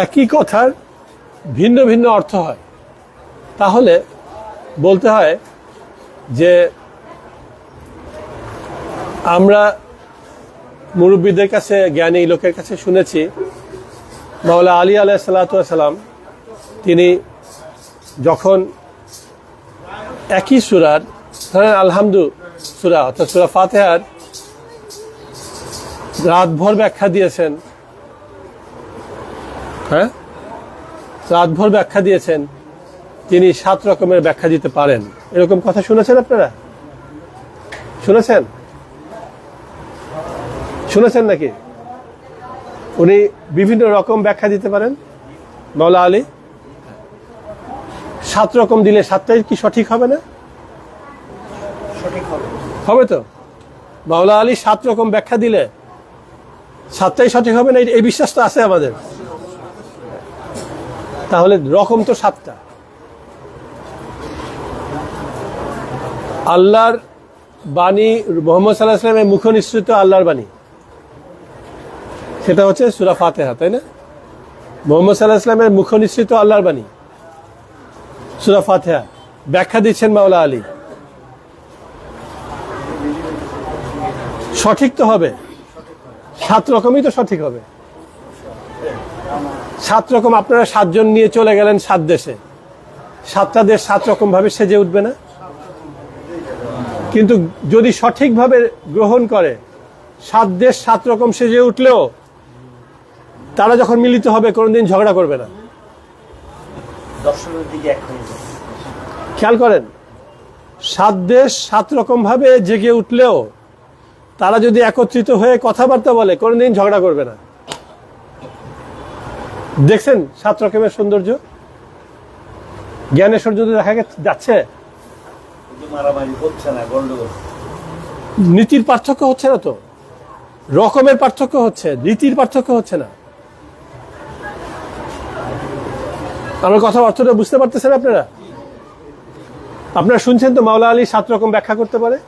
একই কথার ভিন্ন ভিন্ন অর্থ হয়। তাহলে বলতে হয় যে আমরা মুরব্বীদের কাছে, জ্ঞানী লোকের কাছে শুনেছি, মাওলা আলী আলাহ সাল্লাম তিনি যখন একই সুরার, ধরেন আলহামদু সুরা, অর্থাৎ সুরা ফাতেহার রাতভর ব্যাখ্যা দিয়েছেন হ্যাঁ? রাতভর ব্যাখ্যা দিয়েছেন। তিনি সাত রকমের ব্যাখ্যা দিতে পারেন। এরকম কথা শুনেছেন আপনারা? শুনেছেন? শুনেছেন নাকি? উনি বিভিন্ন রকম ব্যাখ্যা দিতে পারেন? মাওলা আলী? সাত রকম দিলে সাতটাই কি সঠিক হবে না? হবে তো? মাওলা আলী সাত রকম ব্যাখ্যা দিলে সাতটাই সঠিক হবে না? এই বিশ্বাস তো আছে আমাদের। তাহলে রকম তো সাতটা। আল্লাহর বাণী মোহাম্মদ সাল্লাহ সাল্লামের মুখ নিঃসৃত আল্লাহর বাণী। সেটা হচ্ছে সুরা ফাতেহা, তাই না? মোহাম্মদ সাল্লাহ ইসলামের মুখ নিঃসৃত আল্লাহর বাণী। সুরা ফাতেহা। ব্যাখ্যা দিচ্ছেন মাওলা আলী। সঠিক তো হবে। সাত রকমই তো সঠিক হবে। সাত রকম আপনারা সাতজন নিয়ে চলে গেলেন সাত দেশে। সাতটা দেশ সাত রকম ভাবে সেজে উঠবে না? কিন্তু যদি সঠিকভাবে গ্রহণ করে সাত দেশ সাত রকম সেজে উঠলেও তারা যখন মিলিত হবে কোনোদিন ঝগড়া করবে না। খেয়াল করেন সাত দেশ সাত রকম ভাবে জেগে উঠলেও তারা যদি একত্রিত হয়ে কথাবার্তা বলে কোনোদিন ঝগড়া করবে না। দেখছেন সাত রকমের সৌন্দর্য? জ্ঞানের সৌন্দর্য দেখা যাচ্ছে? নীতির পার্থক্য হচ্ছে না তো? রকমের পার্থক্য হচ্ছে নীতির পার্থক্য হচ্ছে না। আমার কথা অর্থটা বুঝতে পারতেছেন আপনারা? আপনারা শুনছেন তো মাওলা আলী সাত রকম ব্যাখ্যা করতে পারে?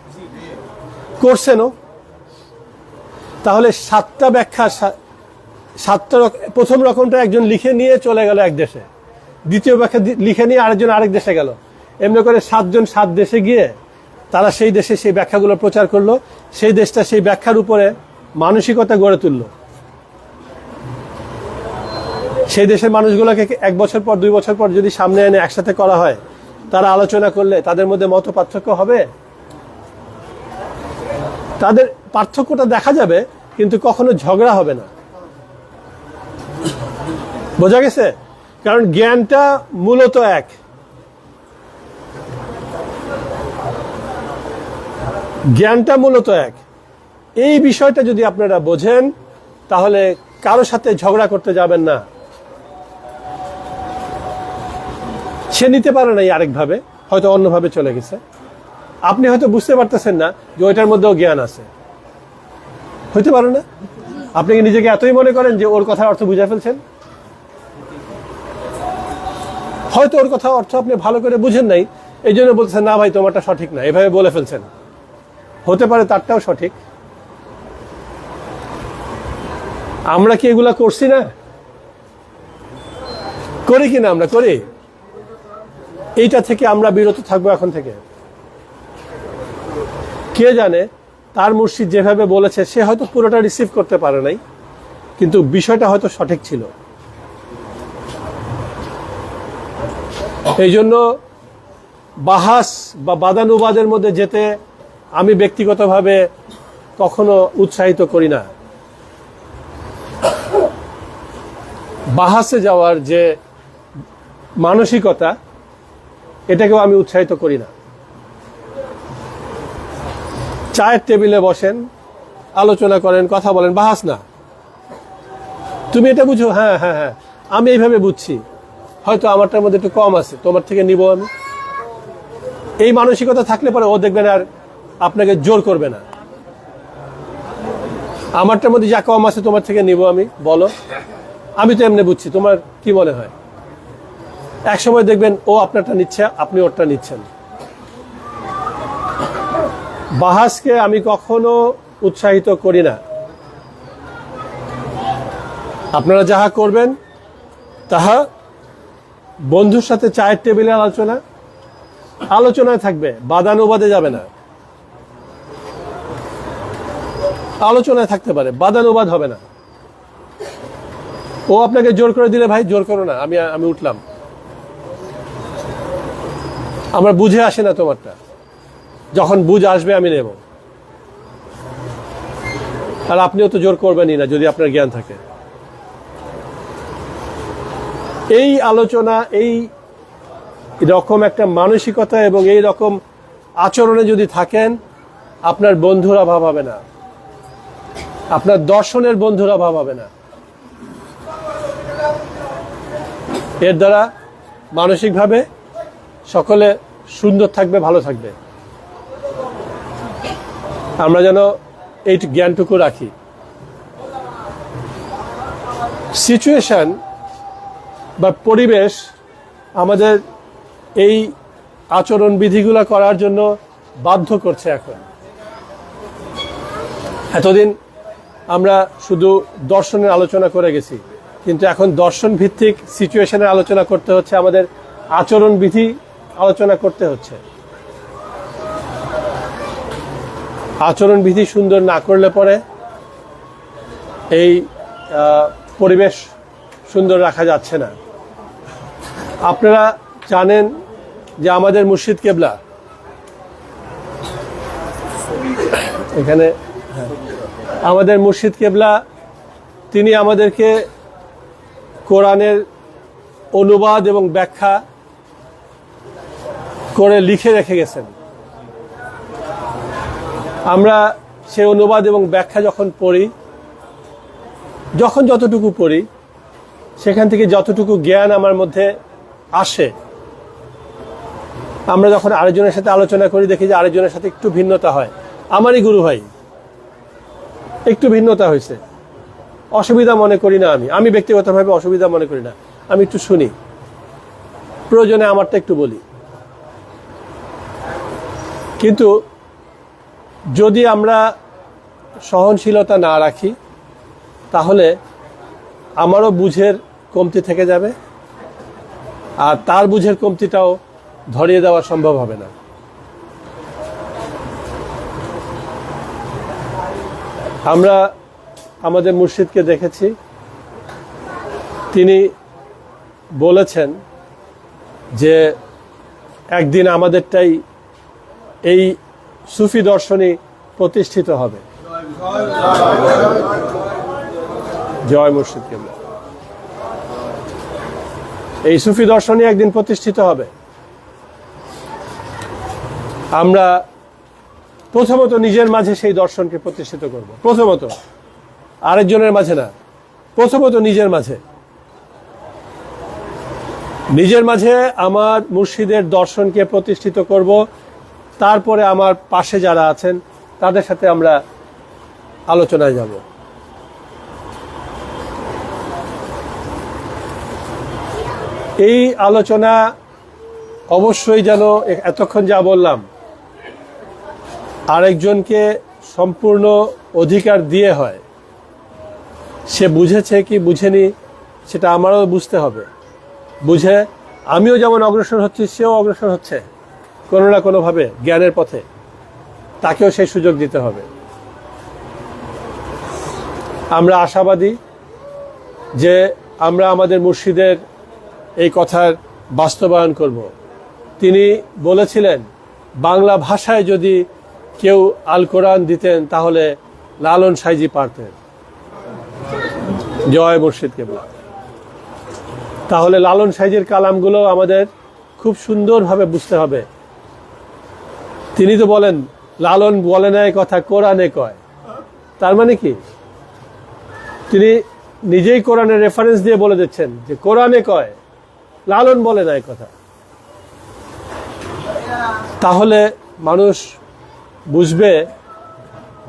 করছেনও। তাহলে সাতটা ব্যাখ্যা সাতটা প্রথম রকমটা একজন লিখে নিয়ে চলে গেল এক দেশে। দ্বিতীয় ব্যাখ্যা লিখে নিয়ে আরেকজন আরেক দেশে গেল। এমনি করে সাতজন সাত দেশে গিয়ে তারা সেই দেশে সেই ব্যাখ্যাগুলো প্রচার করল, সেই দেশটা সেই ব্যাখ্যার উপরে মানসিকতা গড়ে তুলল। সেই দেশের মানুষগুলোকে এক বছর পর, দুই বছর পর যদি সামনে এনে একসাথে করা হয়, তারা আলোচনা করলে তাদের মধ্যে মত পার্থক্য হবে? তাদের পার্থক্যটা দেখা যাবে, কিন্তু কখনো ঝগড়া হবে না। বোঝা গেছে? কারণ জ্ঞানটা মূলত এক। জ্ঞানটা মূলত এক। এই বিষয়টা যদি আপনারা বোঝেন, তাহলে কারও সাথে ঝগড়া করতে যাবেন না। সে নিতে পারে নাই আরেকভাবে, হয়তো অন্যভাবে চলে গেছে। আপনি হয়তো বুঝতে পারতেছেন না যে ওইটার মধ্যেও জ্ঞান আছে। হইতে পারে না? আপনি নিজেকে এতই মনে করেন যে ওর কথার অর্থ বুঝে ফেলছেন? হয়তো ওর কথা অর্থ আপনি ভালো করে বুঝেন নাই, এই জন্য বলছেন না ভাই, তোমারটা সঠিক না। এভাবে বলে ফেলছেন। হতে পারে তারটাও সঠিক। আমরা কি এগুলা করছি না? করি কি না আমরা? করি। এইটা থেকে আমরা বিরত থাকব এখন থেকে। কে জানে, তার মুর্শিদ যেভাবে বলেছে, সে হয়তো পুরোটা রিসিভ করতে পারে নাই, কিন্তু বিষয়টা হয়তো সঠিক ছিল। এই জন্য বাহাস বা বাদানুবাদের মধ্যে যেতে আমি ব্যক্তিগতভাবে কখনো উৎসাহিত করি না। বাহাসে যাওয়ার যে মানসিকতা, এটাকেও আমি উৎসাহিত করি না। চায়ের টেবিলে বসেন, আলোচনা করেন, কথা বলেন, বাহাস না। তুমি এটা বুঝো? হ্যাঁ হ্যাঁ হ্যাঁ। আমি এইভাবে বুঝছি। হয়তো আমারটার মধ্যে একটু কম আছে, তোমার থেকে নিব আমি। এই মানসিকতা থাকলে পরে ও দেখবেন আর আপনাকে জোর করবে না। আমারটার মধ্যে যা কম আছে তোমার থেকে নিব আমি, বলো। আমি তো এমনি বুঝছি, তোমার কি মনে হয়? এক সময় দেখবেন ও আপনারটা নিচ্ছে, আপনি ওরটা নিচ্ছেন। বাহাসকে আমি কখনো উৎসাহিত করি না। আপনারা যাহা করবেন, তাহা বন্ধুর সাথে চায়ের টেবিলে আলোচনা? আলোচনায় থাকবে, বাদানুবাদে যাবে না। আলোচনায় থাকতে পারে, বাদানুবাদ হবে না। ও আপনাকে জোর করে দিলে, ভাই, জোর করো না, আমি আমি উঠলাম। আমার বুঝে আসে না তোমারটা। যখন বুঝ আসবে, আমি নেব। আর আপনিও তো জোর করবেনই না, যদি আপনার জ্ঞান থাকে। এই আলোচনা, এই রকম একটা মানসিকতা এবং এই রকম আচরণে যদি থাকেন, আপনার বন্ধুর অভাব হবে না। আপনার দর্শনের বন্ধুর অভাব হবে না। এর দ্বারা মানসিকভাবে সকলে সুন্দর থাকবে, ভালো থাকবে। আমরা যেন এই জ্ঞানটুকু রাখি। সিচুয়েশন বা পরিবেশ আমাদের এই আচরণ বিধিগুলো করার জন্য বাধ্য করছে এখন। এতদিন আমরা শুধু দর্শনের আলোচনা করে গেছি, কিন্তু এখন দর্শন ভিত্তিক সিচুয়েশনের আলোচনা করতে হচ্ছে, আমাদের আচরণ বিধি আলোচনা করতে হচ্ছে। আচরণ বিধি সুন্দর না করলে পরে এই পরিবেশ সুন্দর রাখা যাচ্ছে না। আপনারা জানেন যে আমাদের মুর্শিদ কেবলা এখানে। আমাদের মুর্শিদ কেবলা, তিনি আমাদেরকে কোরআনের অনুবাদ এবং ব্যাখ্যা করে লিখে রেখে গেছেন আমরা সে অনুবাদ এবং ব্যাখ্যা যখন পড়ি, যখন যতটুকু পড়ি, সেখান থেকে যতটুকু জ্ঞান আমার মধ্যে আসে। আমরা যখন আরেকজনের সাথে আলোচনা করি, দেখি যে আরেকজনের সাথে একটু ভিন্নতা হয়। আমারই গুরু ভাই, একটু ভিন্নতা হয়েছে। অসুবিধা মনে করি না আমি। আমি ব্যক্তিগতভাবে অসুবিধা মনে করি না। আমি একটু শুনি। প্রয়োজনে আমারটা একটু বলি। কিন্তু যদি আমরা সহনশীলতা না রাখি, তাহলে আমারও বুঝের কমতি থেকে যাবে। আর তার বুঝের কমতিটাও ধরিয়ে দেওয়া সম্ভব হবে না। আমরা আমাদের মুর্শিদকে দেখেছি। তিনি বলেছেন যে একদিন আমাদেরটাই এই সুফি দর্শনই প্রতিষ্ঠিত হবে। জয় মুর্শিদ কেবলা। এই সুফি দর্শনই একদিন প্রতিষ্ঠিত হবে। আমরা প্রথমত নিজের মাঝে সেই দর্শনকে প্রতিষ্ঠিত করব। প্রথমত। আরেকজনের মাঝে না। প্রথমত নিজের মাঝে। নিজের মাঝে আমার মুর্শিদের দর্শনকে প্রতিষ্ঠিত করব। তারপরে আমার পাশে যারা আছেন, তাদের সাথে আমরা আলোচনায় যাব। এই আলোচনা অবশ্যই যেন এতক্ষণ যা বললাম, আরেকজনকে সম্পূর্ণ অধিকার দিয়ে হয়। সে বুঝেছে কি বুঝেনি, সেটা আমারও বুঝতে হবে। বুঝে আমিও যেমন অগ্রসর হচ্ছি, সেও অগ্রসর হচ্ছে, কোনো না কোনোভাবে জ্ঞানের পথে। তাকেও সেই সুযোগ দিতে হবে। আমরা আশাবাদী যে আমরা আমাদের মুর্শিদের এই কথার বাস্তবায়ন করব। তিনি বলেছিলেন, বাংলা ভাষায় যদি কেউ আল কোরআন দিতেন, তাহলে লালন সাইজি পারতেন। জয় মুর্শিদ কেবলা। তাহলে লালন সাইজের কালামগুলো আমাদের খুব সুন্দরভাবে বুঝতে হবে। তিনি তো বলেন, লালন বলে না কথা, কোরআনে কয়। তার মানে কি? তিনি নিজেই কোরআনের রেফারেন্স দিয়ে বলে দিচ্ছেন যে কোরআনে কয়। লালন বলে না কথা। তাহলে মানুষ বুঝবে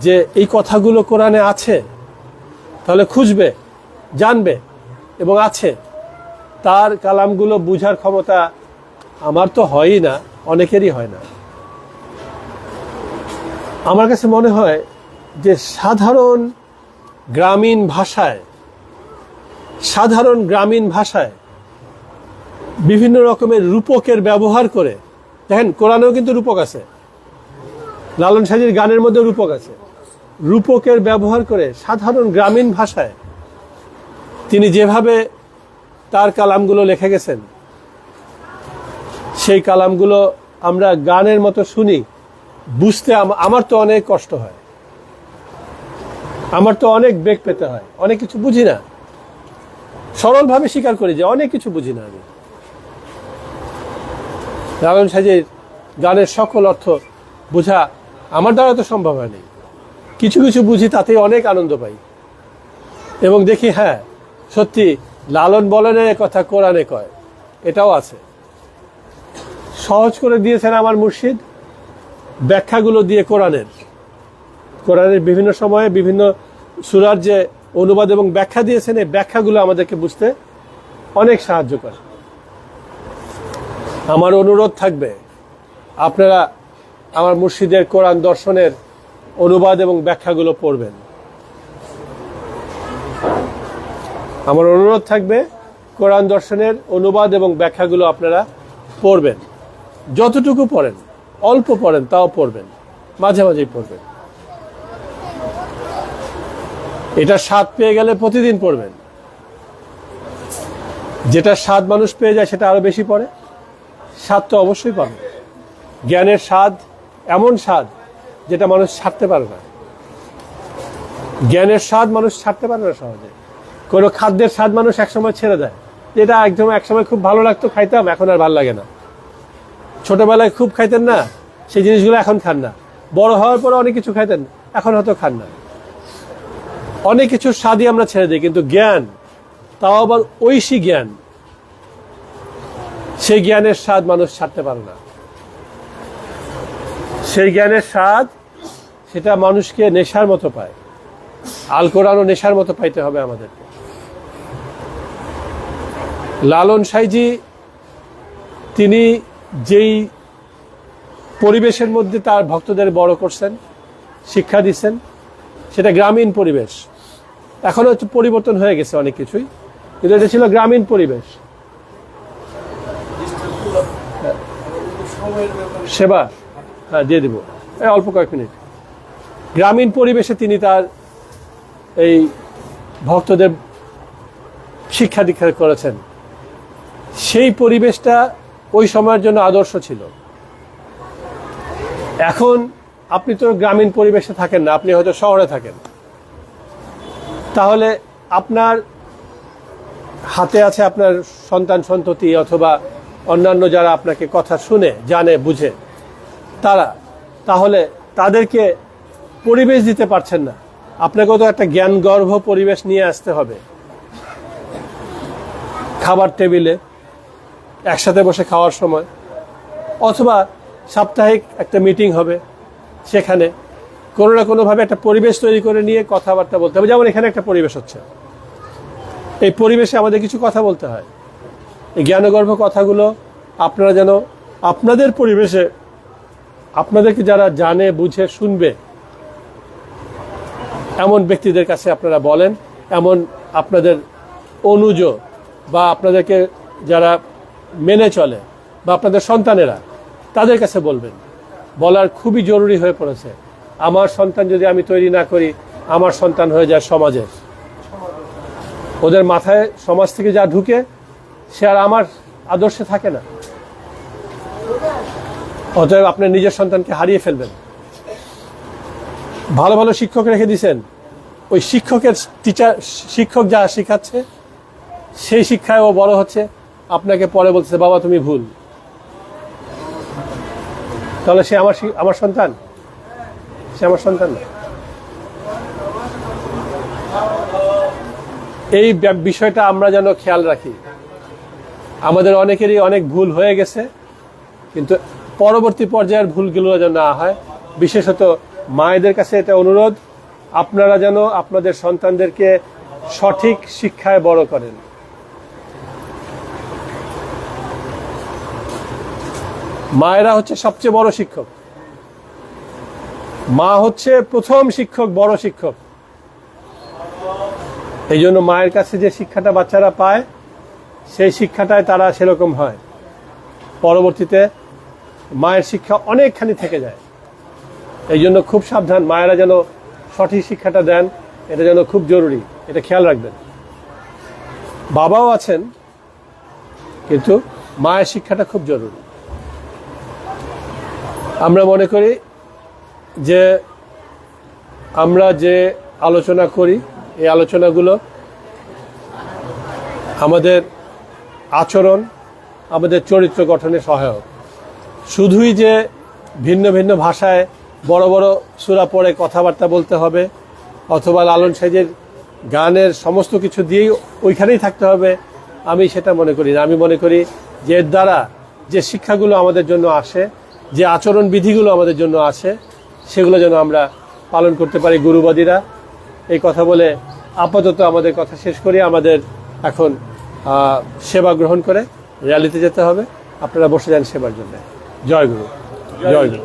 যে এই কথাগুলো কোরআনে আছে, তাহলে খুঁজবে, জানবে এবং আছে। তার কালামগুলো বুঝার ক্ষমতা আমার তো হয়ই না, অনেকেরই হয় না। আমার কাছে মনে হয় যে সাধারণ গ্রামীণ ভাষায়, সাধারণ গ্রামীণ ভাষায় বিভিন্ন রকমের রূপকের ব্যবহার করে, দেখেন, কোরআনেও কিন্তু রূপক আছে। লালন সাজির গানের মধ্যে রূপক আছে। রূপকের ব্যবহার করে সাধারণ গ্রামীণ ভাষায় তিনি যেভাবে তার কালামগুলো লিখে গেছেন, সেই কালামগুলো আমরা গানের মতো শুনি, বুঝতে আমার তো অনেক কষ্ট হয়। আমার তো অনেক বেগ পেতে হয়। অনেক কিছু বুঝি না। সরলভাবে স্বীকার করি যে অনেক কিছু বুঝি না আমি। লালন সাজের গানের সকল অর্থ বোঝা আমার দ্বারা তো সম্ভব হয়নি। কিছু কিছু বুঝি তাতেই অনেক আনন্দ পাই। এবং দেখি হ্যাঁ সত্যি লালন বলেন এ কথা কোরআনে কয়, এটাও আছে। সহজ করে দিয়েছেন আমার মুর্শিদ ব্যাখ্যাগুলো দিয়ে কোরআনের। কোরআনের বিভিন্ন সময়ে বিভিন্ন সুরার যে অনুবাদ এবং ব্যাখ্যা দিয়েছেন, এই ব্যাখ্যাগুলো আমাদেরকে বুঝতে অনেক সাহায্য করে। আমার অনুরোধ থাকবে। আপনারা আমার মুর্শিদের কোরআন দর্শনের অনুবাদ এবং ব্যাখ্যাগুলো পড়বেন। আমার অনুরোধ থাকবে, কোরআন দর্শনের অনুবাদ এবং ব্যাখ্যাগুলো আপনারা পড়বেন। যতটুকু পড়েন, অল্প পড়েন, তাও পড়বেন। মাঝে মাঝেই পড়বেন। এটা স্বাদ পেয়ে গেলে প্রতিদিন পড়বেন। যেটা স্বাদ মানুষ পেয়ে যায়, সেটা আরও বেশি পড়ে। স্বাদ তো অবশ্যই পাবে। জ্ঞানের স্বাদ এমন স্বাদ যেটা মানুষ ছাড়তে পারে না। জ্ঞানের স্বাদ মানুষ ছাড়তে পারে না সহজে। কোনো খাদ্যের স্বাদ মানুষ একসময় ছেড়ে দেয়। যেটা একদম একসময় খুব ভালো লাগতো খাইতাম, এখন আর ভালো লাগে না। ছোটবেলায় খুব খাইতেন না, সেই জিনিসগুলো এখন খান না। বড় হওয়ার পরে অনেক কিছু খাইতেন, এখন হয়তো খান না। অনেক কিছু স্বাদই আমরা ছেড়ে দিই, কিন্তু জ্ঞান, তাও আবার ঐশী জ্ঞান। সেই জ্ঞানের স্বাদ মানুষ ছাড়তে পারে না। সেই জ্ঞানের স্বাদ, সেটা মানুষকে নেশার মতো পায়। আল কোরআনও নেশার মতো পাইতে হবে আমাদেরকে। লালন সাইজি, তিনি যেই পরিবেশের মধ্যে তার ভক্তদের বড় করছেন, শিক্ষা দিচ্ছেন, সেটা গ্রামীণ পরিবেশ। এখনও হচ্ছে পরিবর্তন হয়ে গেছে অনেক কিছুই, কিন্তু এটা ছিল গ্রামীণ পরিবেশ সময়ের ব্যাপারে সেবা হ্যাঁ দিয়ে দিব। এই অল্প কয়েক মিনিট। গ্রামীণ পরিবেশে তিনি তার এই ভক্তদের শিক্ষা দীক্ষা করেছেন। সেই পরিবেশটা ওই সময়ের জন্য আদর্শ ছিল। এখন আপনি তো গ্রামীণ পরিবেশে থাকেন না, আপনি হয়তো শহরে থাকেন। তাহলে আপনার হাতে আছে আপনার সন্তান সন্ততি অথবা অন্যান্য যারা আপনাকে কথা শুনে, জানে, বুঝে, তারা তাহলে তাদেরকে পরিবেশ দিতে পারছেন না। আপনাকেও তো একটা জ্ঞানগর্ভ পরিবেশ নিয়ে আসতে হবে। খাবার টেবিলে একসাথে বসে খাওয়ার সময়, অথবা সাপ্তাহিক একটা মিটিং হবে, সেখানে কোনো না কোনোভাবে একটা পরিবেশ তৈরি করে নিয়ে কথাবার্তা বলতে হবে। যেমন এখানে একটা পরিবেশ হচ্ছে। এই পরিবেশে আমাদের কিছু কথা বলতে হয়। জ্ঞানগর্ভ কথাগুলো আপনারা যেন আপনাদের পরিবেশে, আপনাদেরকে যারা জানে, বুঝে, শুনবে, এমন ব্যক্তিদের কাছে আপনারা বলেন, এমন আপনাদের অনুজ বা আপনাদেরকে যারা মেনে চলে বা আপনাদের সন্তানেরা, তাদের কাছে বলবেন, বলার খুবই জরুরি হয়ে পড়েছে। আমার সন্তান যদি আমি তৈরি না করি, আমার সন্তান হয়ে যায় সমাজের। ওদের মাথায় সমাজ থেকে যা ঢুকে সে আর আমার আদর্শে থাকে না। অতএব আপনার নিজের সন্তানকে হারিয়ে ফেলবেন। ভালো ভালো শিক্ষক রেখে দিছেন ওই শিক্ষকের টিচার শিক্ষক যা শিখাচ্ছে, সেই শিক্ষায় ও বড় হচ্ছে। আপনাকে পরে বলছে, বাবা, তুমি ভুল। তাহলে সে আমার আমার সন্তান? সে আমার সন্তান এই বিষয়টা আমরা যেন খেয়াল রাখি। আমাদের অনেকেরই অনেক ভুল হয়ে গেছে, কিন্তু পরবর্তী পর্যায়ের ভুলগুলো যেন না হয়। বিশেষত মায়েদের কাছে এটা অনুরোধ, আপনারা যেন আপনাদের সন্তানদেরকে সঠিক শিক্ষায় বড় করেন। মায়েরা হচ্ছে সবচেয়ে বড় শিক্ষক। মা হচ্ছে প্রথম শিক্ষক, বড় শিক্ষক। এই জন্য মায়ের কাছে যে শিক্ষাটা বাচ্চারা পায় সেই শিক্ষাটায় তারা সেরকম হয়। পরবর্তীতে মায়ের শিক্ষা অনেকখানি থেকে যায়। এই জন্য খুব সাবধান, মায়েরা যেন সঠিক শিক্ষাটা দেন, এটা যেন খুব জরুরি, এটা খেয়াল রাখবেন। বাবাও আছেন, কিন্তু মায়ের শিক্ষাটা খুব জরুরি। আমরা মনে করি যে আমরা যে আলোচনা করি, এই আলোচনাগুলো আমাদের আচরণ, আমাদের চরিত্র গঠনে সহায়ক। শুধুই যে ভিন্ন ভিন্ন ভাষায় বড় বড় সুরা পড়ে কথাবার্তা বলতে হবে, অথবা লালন সাইজের গানের সমস্ত কিছু দিয়েই ওইখানেই থাকতে হবে, আমি সেটা মনে করি না। আমি মনে করি যে এর দ্বারা যে শিক্ষাগুলো আমাদের জন্য আসে, যে আচরণ বিধিগুলো আমাদের জন্য আসে, সেগুলো যেন আমরা পালন করতে পারি গুরুবাদীরা। এই কথা বলে আপাতত আমাদের কথা শেষ করি। আমাদের এখন সেবা গ্রহণ করে র্যালিতে যেতে হবে, আপনারা বসে যান সেবার জন্য। জয় গুরু জয় গুরু।